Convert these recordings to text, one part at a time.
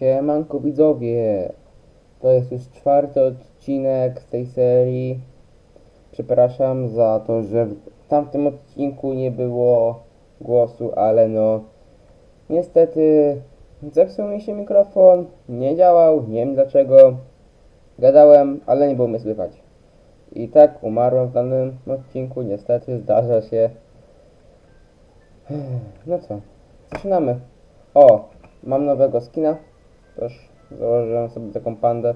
Siemanko widzowie, to jest już czwarty odcinek tej serii. Przepraszam za to, że w tamtym odcinku nie było głosu, ale no niestety zepsuł mi się mikrofon, nie działał, nie wiem dlaczego. Gadałem, ale nie było mnie słychać. I tak umarłem w danym odcinku, niestety zdarza się. No co, zaczynamy. O, mam nowego skina. Też założyłem sobie taką pandę.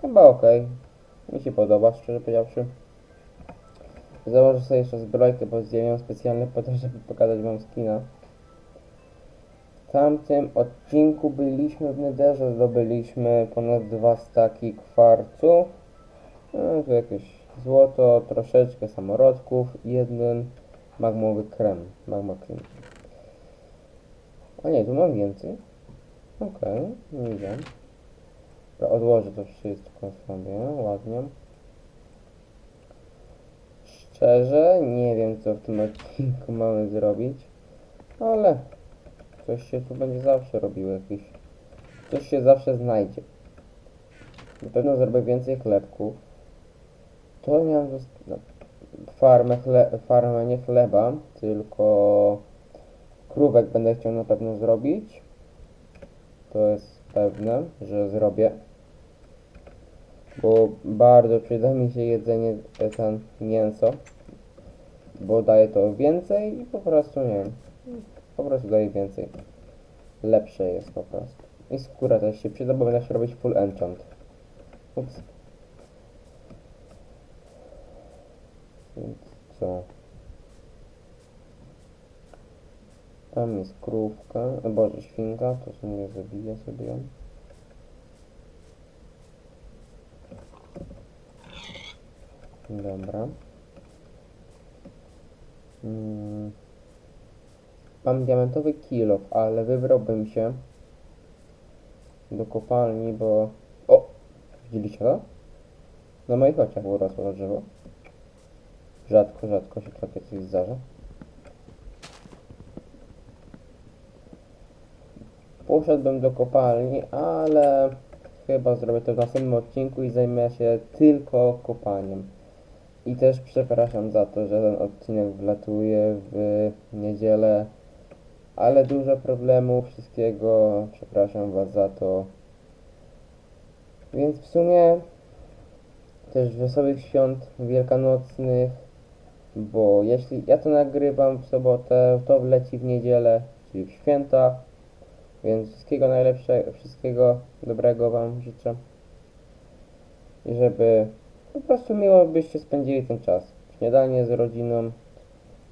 Chyba okej. Mi się podoba, szczerze powiedziawszy. Założę sobie jeszcze zbrojkę, bo zdjąłem ją specjalnie po to, żeby pokazać wam skina. W tamtym odcinku byliśmy w Netherze, zdobyliśmy ponad dwa staki kwarcu. No, tu jakieś złoto, troszeczkę samorodków jeden magmowy krem. Magma. A nie, tu mam więcej. Okej, nie widzę. Dobra, Odłożę to wszystko sobie, ładnie. Szczerze, nie wiem co w tym odcinku mamy zrobić, ale coś się tu będzie zawsze robiło, jakiś... Coś się zawsze znajdzie. Na pewno zrobię więcej chlebków. To miałem no, farmę, chle- farmę nie chleba, tylko krówek będę chciał na pewno zrobić. To jest pewne, że zrobię. Bo bardzo przyda mi się jedzenie, e, ten mięso. Bo daje to więcej i po prostu nie wiem. Po prostu daje więcej. Lepsze jest po prostu. I skóra też się przyda, bo będę się robić full enchant. Ups. Więc co? Tam jest krówka, boże świnka, to sobie zabiję sobie ją. Dobra. Mam diamentowy kilof, ale wybrałbym się do kopalni, bo... O! Widzieliście to? Na moich oczach urosło drzewo. Rzadko, rzadko się takie coś zdarza. Poszedłbym do kopalni, ale chyba zrobię to w następnym odcinku i zajmę się tylko kopaniem. I też przepraszam za to, że ten odcinek wlatuje w niedzielę, ale dużo problemów, wszystkiego. Przepraszam Was za to. Więc w sumie też wesołych świąt wielkanocnych, bo jeśli ja to nagrywam w sobotę, to wleci w niedzielę, czyli w święta. Więc wszystkiego najlepszego, wszystkiego dobrego Wam życzę. I żeby po prostu miło byście spędzili ten czas. Śniadanie z rodziną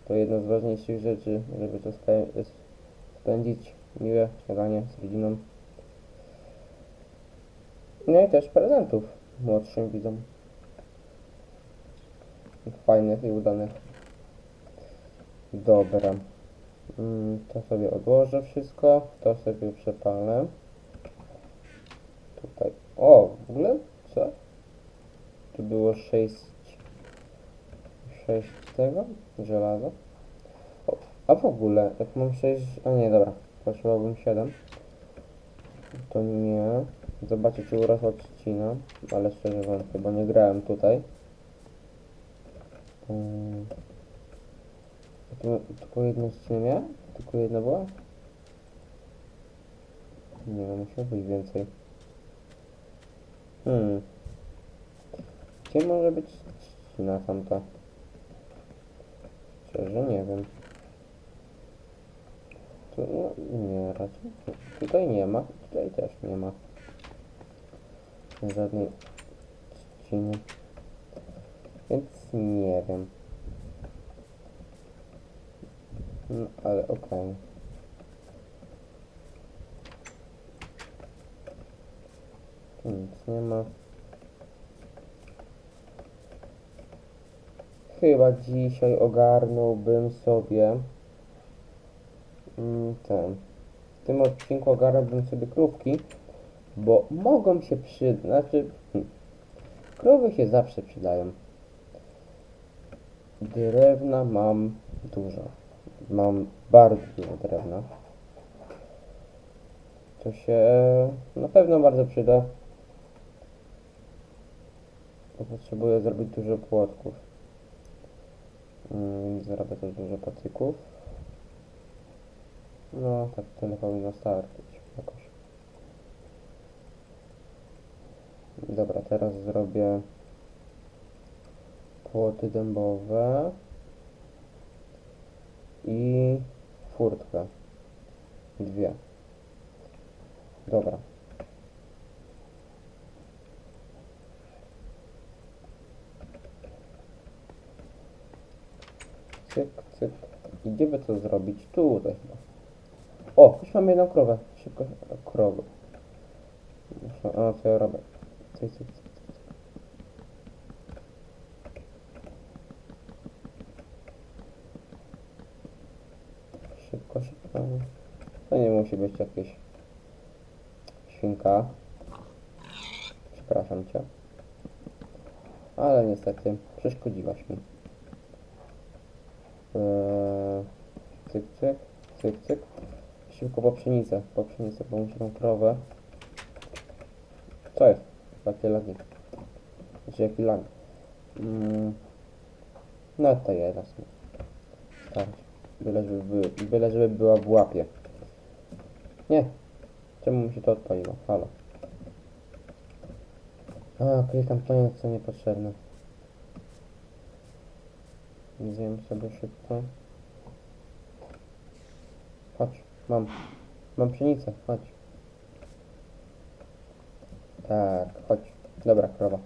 to jedna z ważniejszych rzeczy, żeby to spędzić miłe śniadanie z rodziną. No i też prezentów młodszym widzom. Fajnych i udanych. Dobra. Mm, To sobie odłożę wszystko, to sobie przepalę. Tutaj. O, w ogóle? Co? Tu było 6 6 tego żelaza. O, a w ogóle, jak mam 6, a nie, dobra, potrzebowałbym 7. To nie. Zobaczę, czy urosła trzcina, ale szczerze wątpię, bo nie grałem tutaj. Mm. A Tu, tylko jedno trzcinę miałem? Tylko jedna była? Nie no, musiało być więcej. Hmm. Gdzie może być trzcina tamta? Szczerze nie wiem. Tu, no, nie, raczej. Tu, tutaj nie ma, tutaj też nie ma. Żadnej trzciny. Więc nie wiem. No, ale okej. Tu nic nie ma. Chyba dzisiaj ogarnąłbym sobie mm, ten. W tym odcinku ogarnąłbym sobie krówki, bo mogą się przydać. Znaczy, hmm, krowy się zawsze przydają. Drewna mam dużo. Mam bardzo dużo drewna. To się na pewno bardzo przyda. Bo potrzebuję zrobić dużo płotków. Mm, zrobię też dużo patyków. No, tak tyle powinno starczyć jakoś. Dobra, teraz zrobię płoty dębowe i furtkę. Dwie. Dobra. Cyk, cyk. I gdzie by to zrobić? Tutaj chyba. O, już mam jedną krowę. Szybko, krowę. A, co ja robię? Cyk, cyk, cyk, To nie musi być jakieś świnka. Przepraszam cię. Ale niestety przeszkodziłaś mi. Eee, cyk, cyk, cyk, cyk. Szybko po pszenicę, po pszenicę, bo muszę tą krowę. Co jest? Jakie lagi? Znaczy jaki lag? Mm. No to jest. Tak. Byle żeby, by, byle żeby była w łapie. Nie. Czemu mi się to odpaliło? Halo. A, klikam to nie, co niepotrzebne. Zjem sobie szybko. Chodź, mam. Mam pszenicę, chodź. Tak, chodź. Dobra, krowa.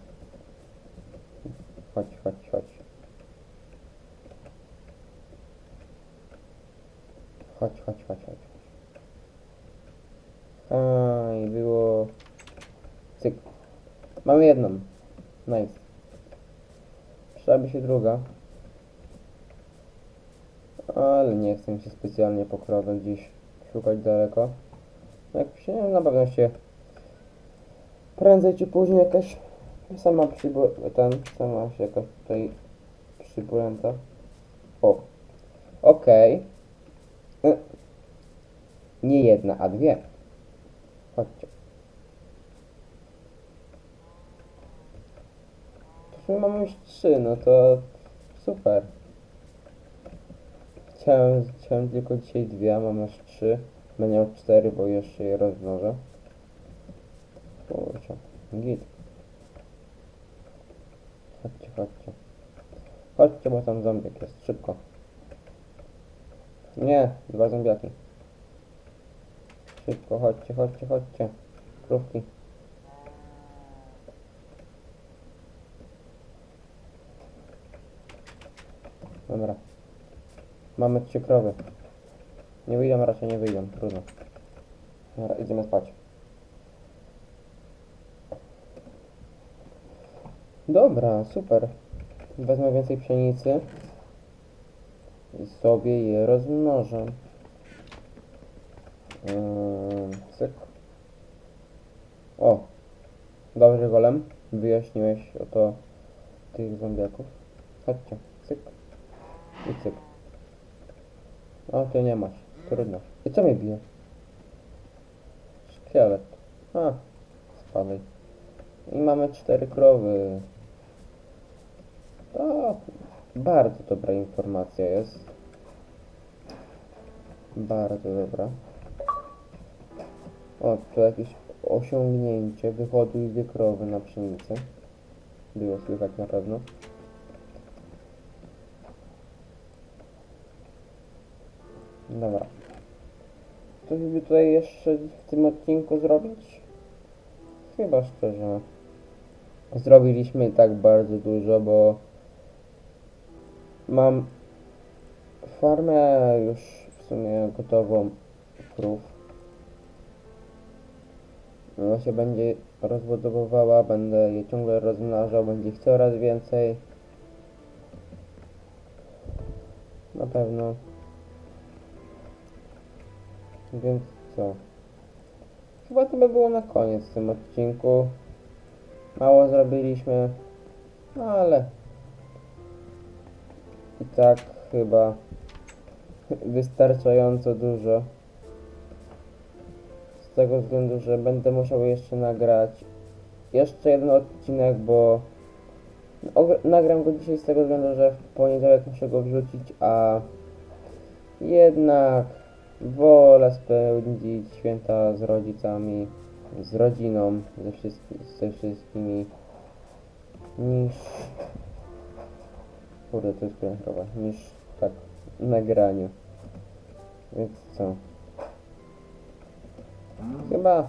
Chodź, chodź, chodź. Chodź, chodź, chodź, chodź. A, i było... Cyk. Mamy jedną. Nice. Przydałaby się druga. Ale nie chcę się specjalnie po krowę gdzieś szukać daleko. Jak się na pewno się prędzej czy później jakaś sama przybu... ten, sama się jakaś tutaj przybłęta. O. Okej. Y. Nie jedna, a dwie. Chodźcie. To mamy już trzy, no to super. Chciałem, chciałem tylko dzisiaj dwie, a mam aż trzy. Będę miał cztery, bo jeszcze je rozmnożę. Kurczę, git. Chodźcie, chodźcie. Chodźcie, bo tam zombiak jest, szybko. Nie, dwa zombiaki. Szybko, chodźcie, chodźcie, chodźcie. Krówki. Dobra. Mamy trzy krowy. Nie wyjdą, raczej nie wyjdą, trudno. Dobra, idziemy spać. Dobra, super. Wezmę więcej pszenicy i sobie je rozmnożę. Yy, cyk. O, dobry golem. Wyjaśniłeś o to tych zombiaków. Chodźcie, cyk. I cyk. O, ty nie masz. Trudno. I co mnie bije? Szkielet. A, spadaj. I mamy cztery krowy. To bardzo dobra informacja jest. Bardzo dobra. O, to jakieś osiągnięcie. Wyhoduj dwie krowy na pszenicę. Było słychać na pewno. Dobra. Coś by tutaj jeszcze w tym odcinku zrobić? Chyba szczerze. Zrobiliśmy i tak bardzo dużo, bo mam farmę już sumie gotową krów. Ona się będzie rozbudowywała, będę je ciągle rozmnażał, będzie ich coraz więcej. Na pewno. Więc co? Chyba to by było na koniec w tym odcinku. Mało zrobiliśmy, no ale i tak chyba wystarczająco dużo. Z tego względu, że będę musiał jeszcze nagrać jeszcze jeden odcinek, bo nagram go dzisiaj z tego względu, że w poniedziałek muszę go wrzucić, a jednak wolę spędzić święta z rodzicami, z rodziną, ze, wszystki, ze wszystkimi, niż... Kurde, to jest niż tak nagraniu. Więc co? Chyba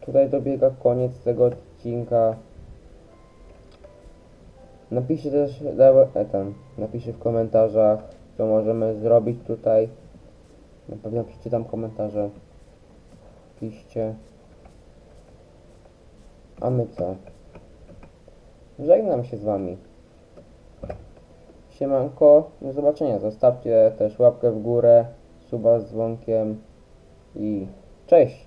tutaj dobiega koniec tego odcinka. Napiszcie też, e, tam, napiszcie w komentarzach, co możemy zrobić tutaj. Na pewno przeczytam komentarze. Piszcie. A my co? Żegnam się z wami. Siemanko, do zobaczenia. Zostawcie też łapkę w górę, suba z dzwonkiem i cześć!